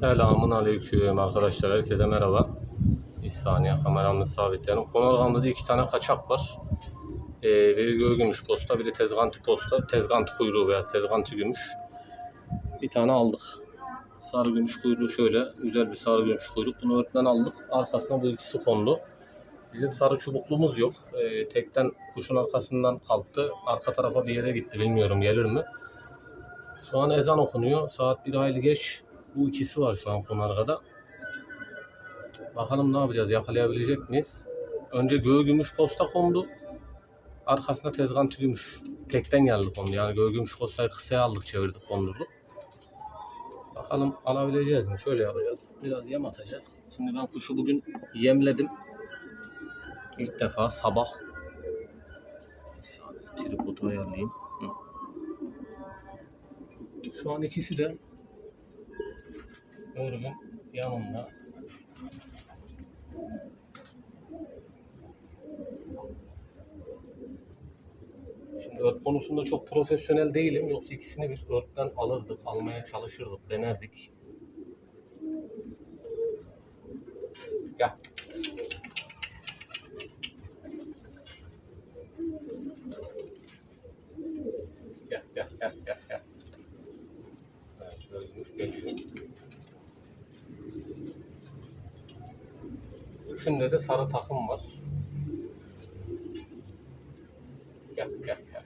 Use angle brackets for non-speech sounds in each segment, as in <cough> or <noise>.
Selamun aleyküm arkadaşlar. Herkese merhaba. Bir saniye kameramı sabitleyelim. Konargam'da da iki tane kaçak var. Ee, biri gümüş posta, biri tezgantı posta. Tezgantı kuyruğu veya tezgantı gümüş. Bir tane aldık. Sarı gümüş kuyruğu şöyle. Güzel bir sarı gümüş kuyruk. Bunu örtüden aldık. Arkasına bu ikisi kondu. Bizim sarı çubukluğumuz yok. Ee, tekten kuşun arkasından kalktı. Arka tarafa bir yere gitti. Bilmiyorum gelir mi? Şu an ezan okunuyor. Saat bir hayli geç. Bu ikisi var şu an Konarga'da. Bakalım ne yapacağız? Yakalayabilecek miyiz? Önce göğü gümüş posta kondu. Arkasına tezgan gümüş. Tekten geldi kondu. Yani göğü gümüş postayı kısaya aldık çevirdik kondurduk. Bakalım alabileceğiz mi? Şöyle yapacağız. Biraz yem atacağız. Şimdi ben kuşu bugün yemledim. İlk defa sabah. Tripodu ayarlayayım. Şu an ikisi de örgün yanında. Şimdi örg konusunda çok profesyonel değilim. Yoksa ikisini biz örgden alırdık, almaya çalışırdık, denerdik. Gel, gel, gel, gel, gel. Evet, şöyle geliyor. Üçünde de sarı takım var. Gel gel gel.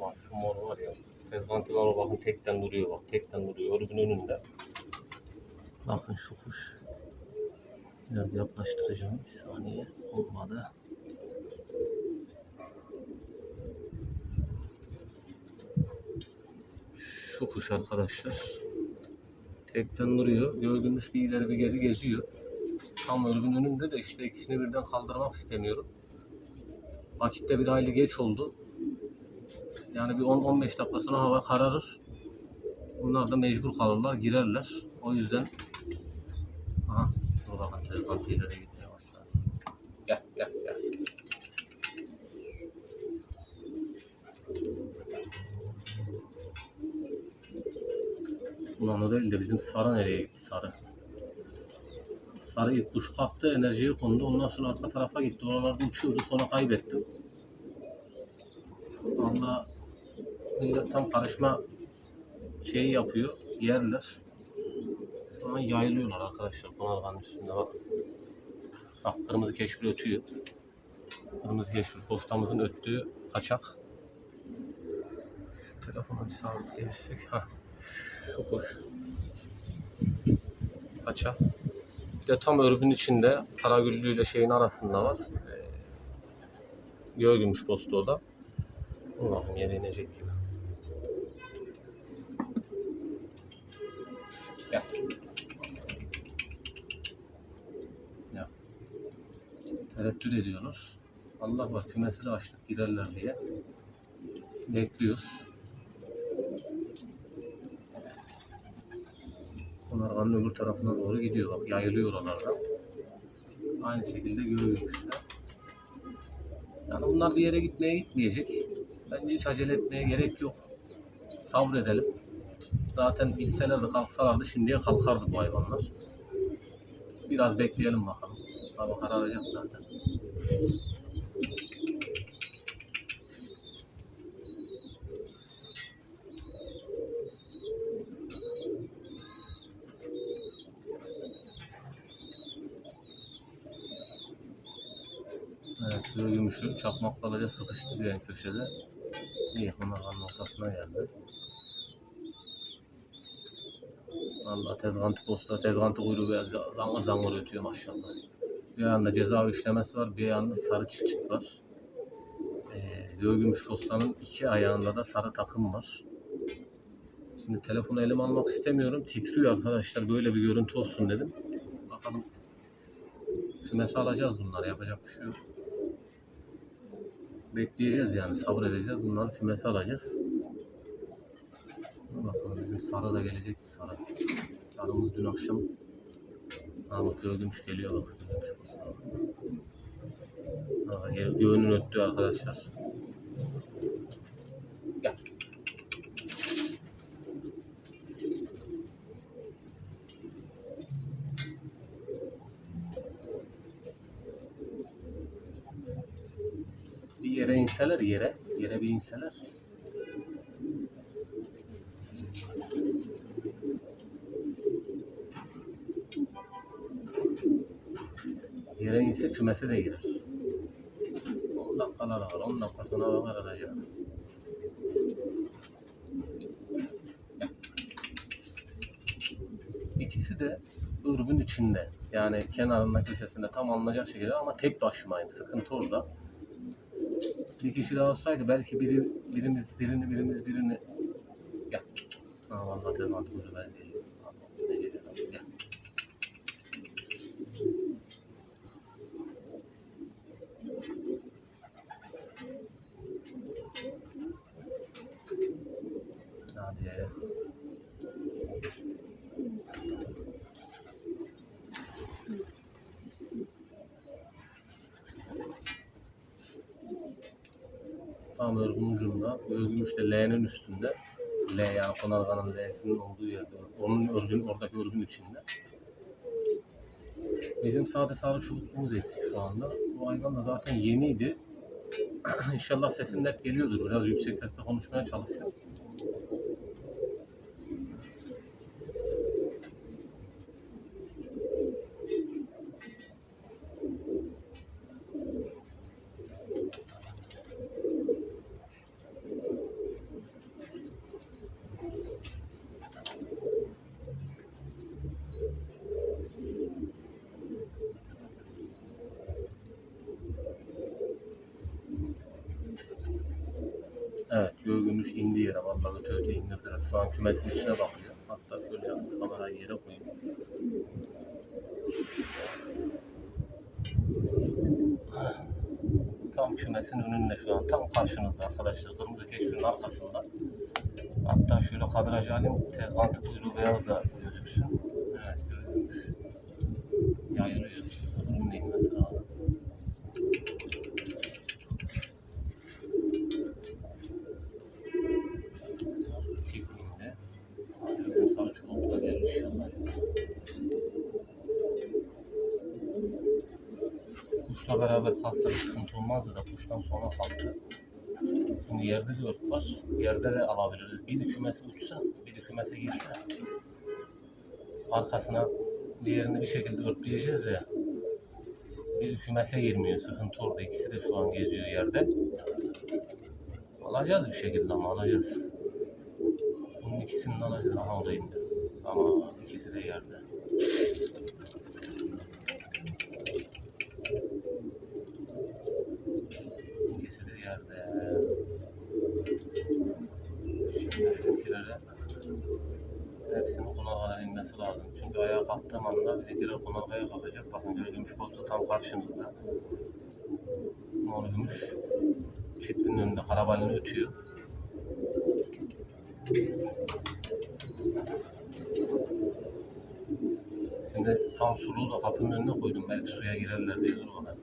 Bak şu mor var ya. Tezgantılar bakın tekten duruyor bak. Tekten duruyor. Örgün önünde. Bakın şu kuş. Biraz yaklaştıracağım. Bir saniye. Olmadı. Şu kuş arkadaşlar. Tekten duruyor. Gördüğünüz bir ileri bir geri geziyor. Tam örgün de işte ikisini birden kaldırmak istemiyorum. Vakitte bir hayli geç oldu. Yani bir 10-15 dakika sonra hava kararır. Bunlar da mecbur kalırlar, girerler. O yüzden Aha, dur bakın tezgah ileri gitmeye başladı. Gel, gel, gel. Ulan o değil de bizim Sarı nereye gitti Sarı? Sarı ilk kuş kalktı, enerjiye kondu. Ondan sonra arka tarafa gitti. Oralarda uçuyordu. Sonra kaybettim. Valla millet tam karışma şeyi yapıyor. Yerler. An yayılıyorlar arkadaşlar. Bunlardan üstünde bak. Bak kırmızı keşfir ötüyor. Kırmızı keşfir postamızın öttüğü kaçak. Şu telefonu bir sabitleyebilsek. Hah. Şu kuş. Kaçak. Bir de tam örgün içinde Karagüllü ile şeyin arasında var. Ee, göğe gümüş postu o da. Bakayım yere inecek gibi. Ya. Tereddüt ediyorlar. Allah var kümesi de açtık giderler diye. Bekliyoruz. Onarganın öbür tarafına doğru gidiyor. Bak yayılıyor oralardan. Aynı şekilde görüyormuşlar. Yani bunlar bir yere gitmeye gitmeyecek. Bence hiç acele etmeye gerek yok. Sabredelim. Zaten bilselerdi kalksalardı şimdiye kalkardı bu hayvanlar. Biraz bekleyelim bakalım. Hava kararacak zaten. Evet, şöyle gümüşü çakmaklarla sıkıştırıyor en köşede. İyi, onların ortasına geldi. Valla tezgantı posta, tezgantı kuyruğu biraz zangır zangır ötüyor maşallah. Bir yanda ceza işlemesi var, bir yanda sarı çiçek var. Ee, göğe gümüş postanın iki ayağında da sarı takım var. Şimdi telefonu elime almak istemiyorum. Titriyor arkadaşlar. Böyle bir görüntü olsun dedim. Bakalım. Kümese alacağız bunları. Yapacak bir şey yok. Bekleyeceğiz yani. Sabredeceğiz. Bunları kümese alacağız. Bakalım bizim Sara da gelecek mi Sara? Sarımız dün akşam bak gördümüş geliyor bak. Ha, gö- göğünün öttü arkadaşlar. Gel. yere inseler yere. Yere bir inseler. Yere inse kümese de girer. 10 dakikalar var. 10 dakika sonra bakar arayacak. İkisi de ırbın içinde. Yani kenarında köşesinde tam alınacak şekilde ama tek başımayım. Sıkıntı orada. Bir kişi daha olsaydı belki biri, birimiz birini birimiz birini gel. Ha vallahi dedim aklımda belki. Ne geliyor? Gel. Hadi. Tam örgün ucunda, örgün işte L'nin üstünde. L yani konarganın L'sinin olduğu yerde. Onun örgün, oradaki örgün içinde. Bizim sade sarı çubukluğumuz eksik şu anda. Bu hayvan da zaten yeniydi. <clears throat> İnşallah sesin net geliyordur. Biraz yüksek sesle konuşmaya çalışıyorum. Evet, gölgümüş indi yere. Vallahi öte indirdiler. Şu an kümesin içine bakıyor. Hatta şöyle yaptı, kamerayı yere koyayım. Tam kümesin önünde şu an. Tam karşınızda arkadaşlar. Kırmızı keşfin arkasında. Hatta şöyle kadrajı alayım. Tezgantı kuyruğu beyaz da gözüksün. Evet, gölgümüş. Yayılıyor. Önünde inmesi lazım. çiftliğinde Hazreti Sarı Çubuk'la gelir inşallah. Kuşla beraber kalktı bir sıkıntı olmazdı da kuştan sonra kalktı. Şimdi yerde de ört var. Yerde de alabiliriz. Bir de kümese uçsa, bir de kümese girse arkasına diğerini bir şekilde örtleyeceğiz ya. Bir kümese girmiyor. Sıkıntı orada. İkisi de şu an geziyor yerde. Alacağız bir şekilde ama alacağız. Bunun ikisini alacağız. Aha o da indi. Ama ikisi de yerde. İkisi de yerde. Şimdi bizimkilere hepsinin konargaya inmesi lazım. Çünkü ayağa kalktığım anda bizimkiler konargaya kalkacak. Bakın gölgümüş postu tam karşımızda. Mor gümüş çiftliğin önünde karabalini ötüyor. Şimdi tam suluğu da kapının önüne koydum. Belki suya girerler diye dur bakalım.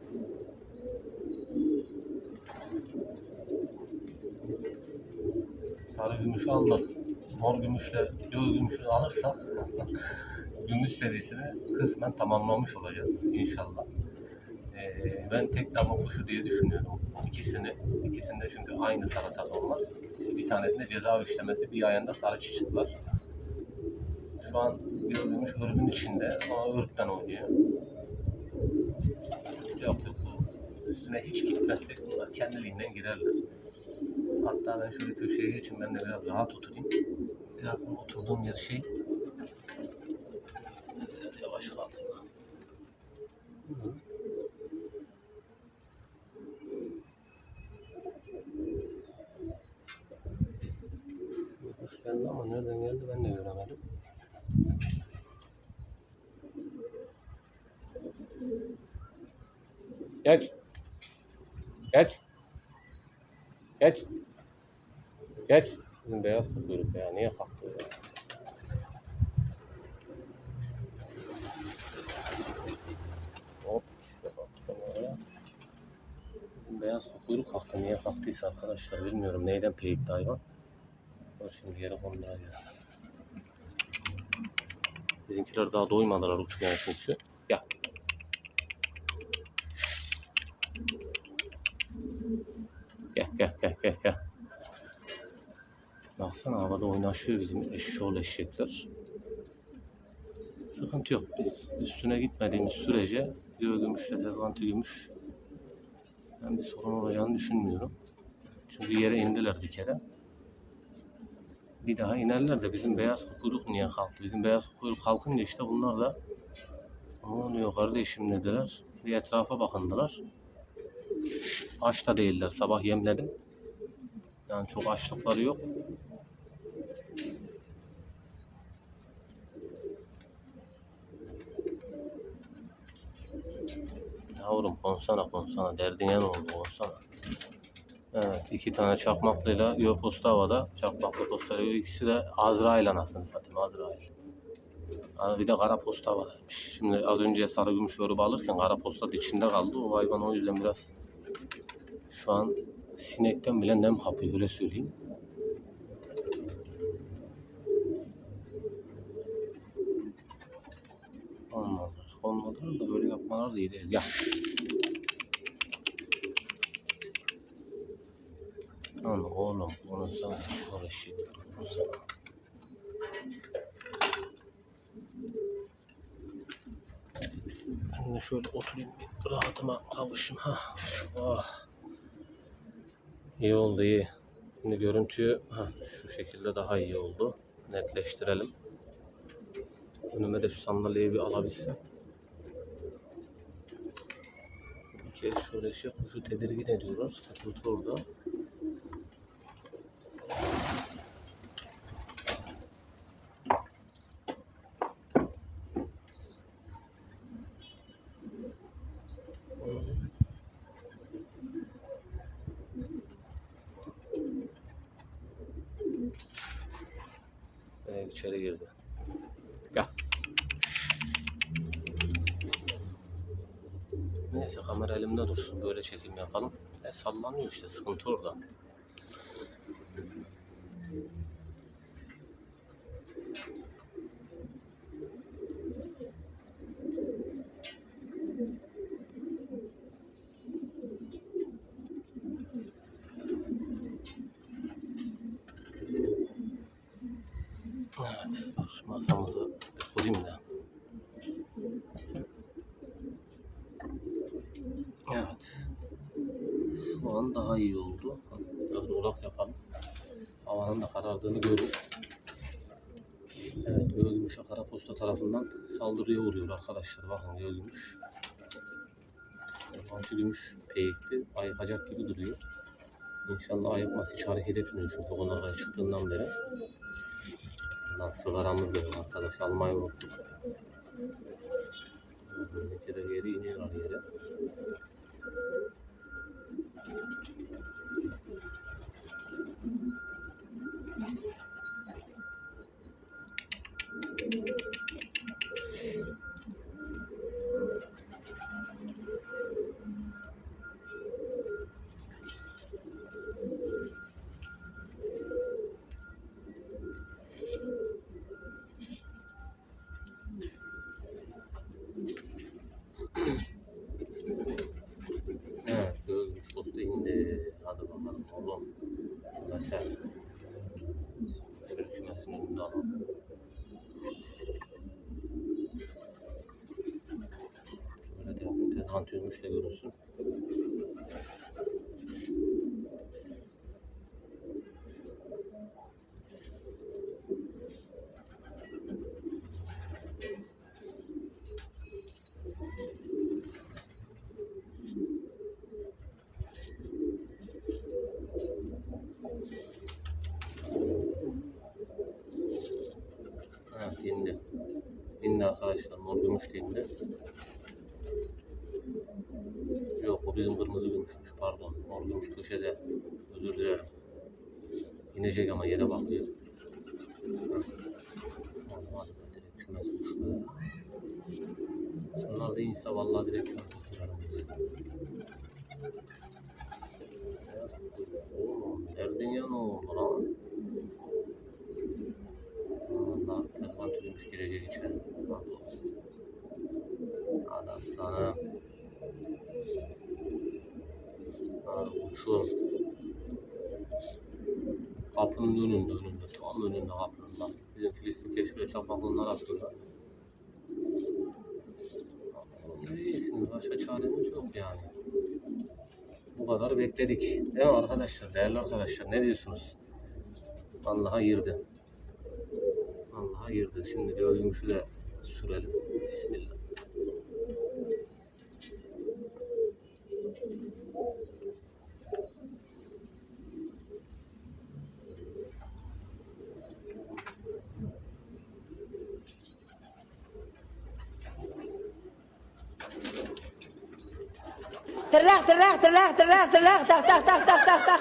Sarı gümüşü aldık. Mor gümüşle göğü gümüşü alırsak gümüş serisini kısmen tamamlamış olacağız inşallah. Ee, ben tek damla kuşu diye düşünüyorum ikisini. İkisinde çünkü aynı sarı var. Bir tanesinde ceza işlemesi, bir ayağında sarı çiçek var. Şu an gördüğümüz örgün içinde ama ırktan oynuyor. Yok bu üstüne hiç gitmezsek bunlar kendiliğinden girerler. Hatta ben şöyle köşeye geçin ben de biraz rahat oturayım. Biraz oturduğum yer şey yavaş kaldı. Hı. Bir Kuş geldi ama nereden geldi ben de göremedim. Geç. Geç. Geç. Geç. Bizim beyaz kuyruk ya. Niye kalktı ya? Hop işte baktık oraya. Bizim beyaz kuyruk kalktı. Niye kalktıysa arkadaşlar bilmiyorum. Neyden peyikti hayvan. Dur şimdi yere konduracağız. Bizimkiler daha doymadılar uçmaya çünkü. Gel. Gel gel gel gel. Baksana havada oynaşıyor bizim eşşoğlu eşekler. Sıkıntı yok. Biz üstüne gitmediğimiz sürece göğü gümüşle tezgantı gümüş ben bir sorun olacağını düşünmüyorum. Çünkü yere indiler bir kere. Bir daha inerler de bizim beyaz kuyruk niye kalktı? Bizim beyaz kuyruk kalkınca işte bunlar da ne oluyor kardeşim dediler. Bir etrafa bakındılar. Aç da değiller. Sabah yemledim. Yani çok açlıkları yok. Yavrum konsana konsana derdine ne oldu konsana. Evet iki tane çakmaklıyla yo posta havada çakmaklı posta yo ikisi de Azrail anasını satayım Azrail. Ha, bir de kara posta varmış. Şimdi az önce sarı gümüş yorubu alırken kara posta içinde kaldı. O hayvan o yüzden biraz şu an sinekten bile nem kapıyor öyle söyleyeyim. Olmazlar. Olmazlar da böyle yapmalar da iyi değil. Gel. Lan oğlum bunu sana şöyle şey sana. Ben de şöyle oturayım bir rahatıma kavuşayım. Ha. Oh. İyi oldu iyi. Şimdi görüntüyü ha, şu şekilde daha iyi oldu. Netleştirelim. Önüme de şu sandalyeyi bir alabilsem. Kez şöyle şey kuşu tedirgin ediyorlar. Sıkıntı orada. Evet, içeri girdi. Gel. Neyse kamera elimde dursun. Böyle çekim yapalım. E, sallanıyor işte. Sıkıntı orada. Evet. dur, Masamızı kurayım da. Evet. Şu an daha iyi oldu. Biraz dolap yapalım. Havanın da karardığını görün. Evet, Gölgümüş'e Karaposta tarafından uğruyor arkadaşlar. Bakın Gölgümüş. Yabancı gümüş peyikli, ayıkacak gibi duruyor. İnşallah ayıkması hiç hareket etmiyor çünkü onlara çıktığından beri. Bundan sigaramız da arkadaş. Almayı unuttuk. Bir de geri iniyorlar yere. Evet indi. Arkadaşlar. Mor gümüş indi. Bizim kırmızı gümüşmüş pardon. Mor gümüş köşede. Özür dilerim. İnecek ama yere bakıyor. Olmaz. Bunlar da inse vallahi direkt Önünde önünde önünde. Tam önünde kapıyorum lan. Bizim Filistin keşfine çapaklığından atıyorlar. İyi şimdi başka çaremiz yok yani. Bu kadar bekledik. Değil mi arkadaşlar? Değerli arkadaşlar ne diyorsunuz? Allah'a girdi. Allah'a girdi. Şimdi de ölümüşü de sürelim. Bismillah. ترلاح ترلاح ترلاح ترلاح ترلاخ تخ تخ تخ تخ تخ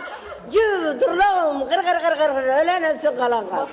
جو درلوم غرغر غرغر على نفس الغلغه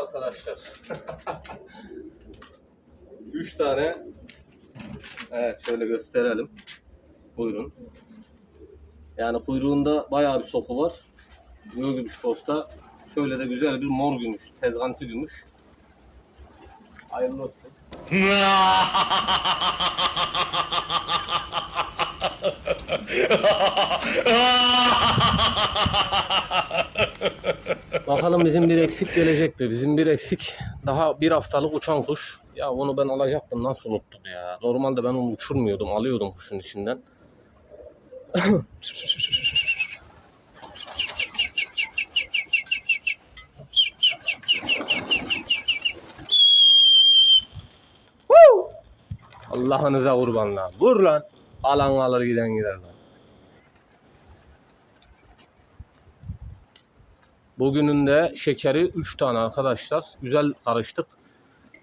arkadaşlar. <laughs> Üç tane. Evet şöyle gösterelim. Buyurun. Yani kuyruğunda bayağı bir soku var. Göğ gümüş posta. Şöyle de güzel bir mor gümüş. Tezgantı gümüş. Hayırlı olsun. <laughs> <laughs> Bakalım bizim bir eksik gelecek mi? Bizim bir eksik daha bir haftalık uçan kuş. Ya onu ben alacaktım nasıl unuttum ya. Normalde ben onu uçurmuyordum alıyordum kuşun içinden. <laughs> Allah'ınıza kurban lan. Vur lan. Alan alır giden gider lan. Bugünün de şekeri 3 tane arkadaşlar. Güzel karıştık.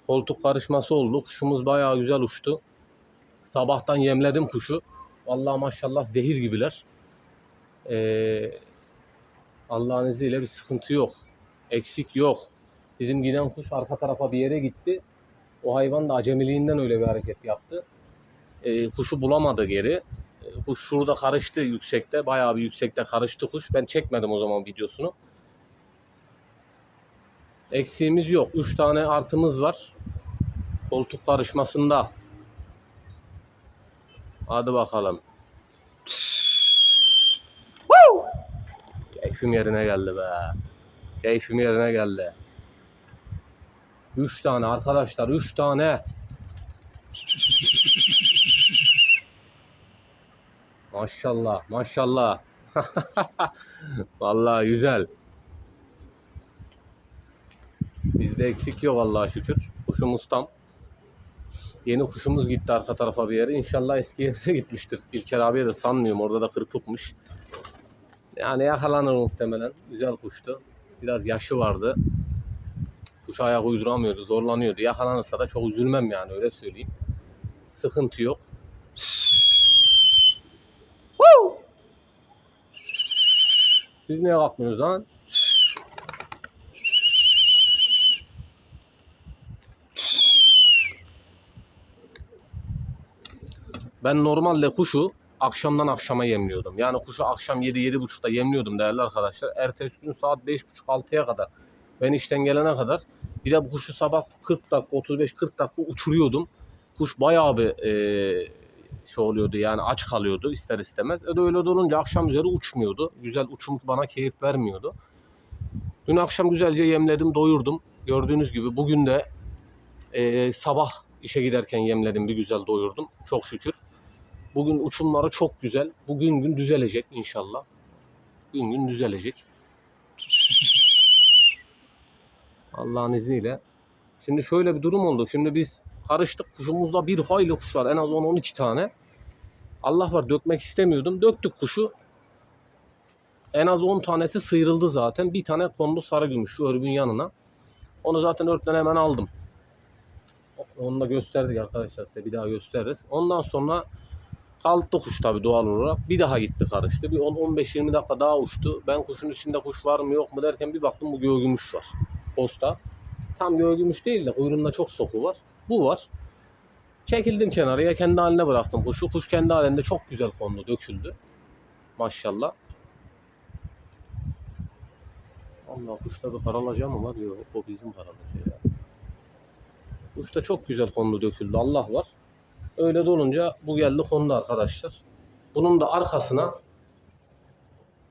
Koltuk karışması oldu. Kuşumuz bayağı güzel uçtu. Sabahtan yemledim kuşu. Vallahi maşallah zehir gibiler. Ee, Allah'ın izniyle bir sıkıntı yok. Eksik yok. Bizim giden kuş arka tarafa bir yere gitti. O hayvan da acemiliğinden öyle bir hareket yaptı. Ee, kuşu bulamadı geri. Ee, kuş şurada karıştı yüksekte. Bayağı bir yüksekte karıştı kuş. Ben çekmedim o zaman videosunu. Eksiğimiz yok. 3 tane artımız var. Koltuk karışmasında. Hadi bakalım. Keyfim yerine geldi be. Keyfim yerine geldi. 3 tane arkadaşlar 3 tane. Maşallah maşallah. <laughs> Vallahi güzel. Bizde eksik yok Allah'a şükür. Kuşumuz tam. Yeni kuşumuz gitti arka tarafa bir yere. İnşallah eski yerine <laughs> gitmiştir. İlker abiye de sanmıyorum. Orada da kırpıkmış. Yani yakalanır muhtemelen. Güzel kuştu. Biraz yaşı vardı. Kuş ayak uyduramıyordu. Zorlanıyordu. Yakalanırsa da çok üzülmem yani öyle söyleyeyim. Sıkıntı yok. Siz niye kalkmıyorsunuz lan? Ben normalde kuşu akşamdan akşama yemliyordum. Yani kuşu akşam 7-7.30'da yemliyordum değerli arkadaşlar. Ertesi gün saat 5.30-6'ya kadar ben işten gelene kadar bir de bu kuşu sabah 40 dakika 35-40 dakika uçuruyordum. Kuş bayağı bir e, şey oluyordu yani aç kalıyordu ister istemez. E de öyle olunca akşam üzeri uçmuyordu. Güzel uçum bana keyif vermiyordu. Dün akşam güzelce yemledim doyurdum. Gördüğünüz gibi bugün de e, sabah işe giderken yemledim bir güzel doyurdum. Çok şükür. Bugün uçumları çok güzel. Bugün gün düzelecek inşallah. Gün gün düzelecek. Allah'ın izniyle. Şimdi şöyle bir durum oldu. Şimdi biz karıştık. Kuşumuzda bir hayli kuş var. En az 10-12 tane. Allah var dökmek istemiyordum. Döktük kuşu. En az 10 tanesi sıyrıldı zaten. Bir tane kondu sarı gümüş şu örgün yanına. Onu zaten örtten hemen aldım. Onu da gösterdik arkadaşlar size. Bir daha gösteririz. Ondan sonra kalktı kuş tabii doğal olarak. Bir daha gitti karıştı. Bir 10-15-20 dakika daha uçtu. Ben kuşun içinde kuş var mı yok mu derken bir baktım bu göğgümüş var. Posta. Tam gölgümüş değil de kuyruğunda çok soku var. Bu var. Çekildim kenarıya kendi haline bıraktım kuşu. Kuş kendi halinde çok güzel kondu, döküldü. Maşallah. Allah kuşta karalaca mı var? Yok o bizim karalaca ya. Kuşta çok güzel kondu döküldü. Allah var. Öyle de olunca bu geldi kondu arkadaşlar. Bunun da arkasına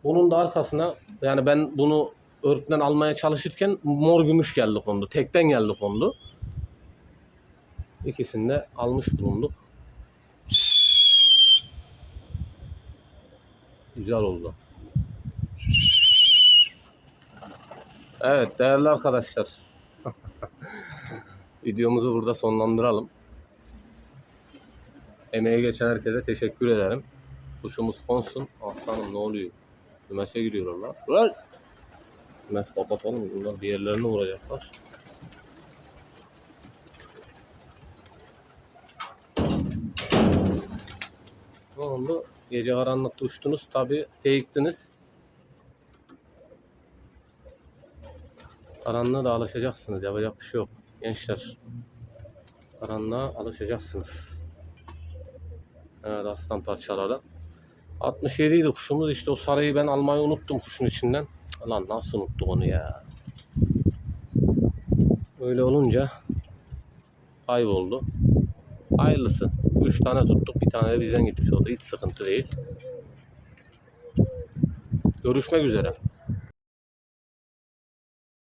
bunun da arkasına yani ben bunu örtüden almaya çalışırken mor gümüş geldi kondu. Tekten geldi kondu. İkisini de almış bulunduk. Güzel oldu. Evet değerli arkadaşlar. <laughs> Videomuzu burada sonlandıralım. Emeği geçen herkese teşekkür ederim. Kuşumuz konsun. Aslanım ne oluyor? Kümese giriyorlar lan. Kümes kapatalım. Bunlar bir vuracaklar. Oldu? Gece karanlıkta uçtunuz. Tabi eğiktiniz. Karanlığa da alışacaksınız. Yapacak bir şey yok. Gençler. Karanlığa alışacaksınız. Evet aslan parçaları. 67 idi kuşumuz işte o sarıyı ben almayı unuttum kuşun içinden. Lan nasıl unuttuk onu ya. Öyle olunca kayboldu. Hayırlısı. 3 tane tuttuk bir tane de bizden gitmiş oldu. Hiç sıkıntı değil. Görüşmek üzere.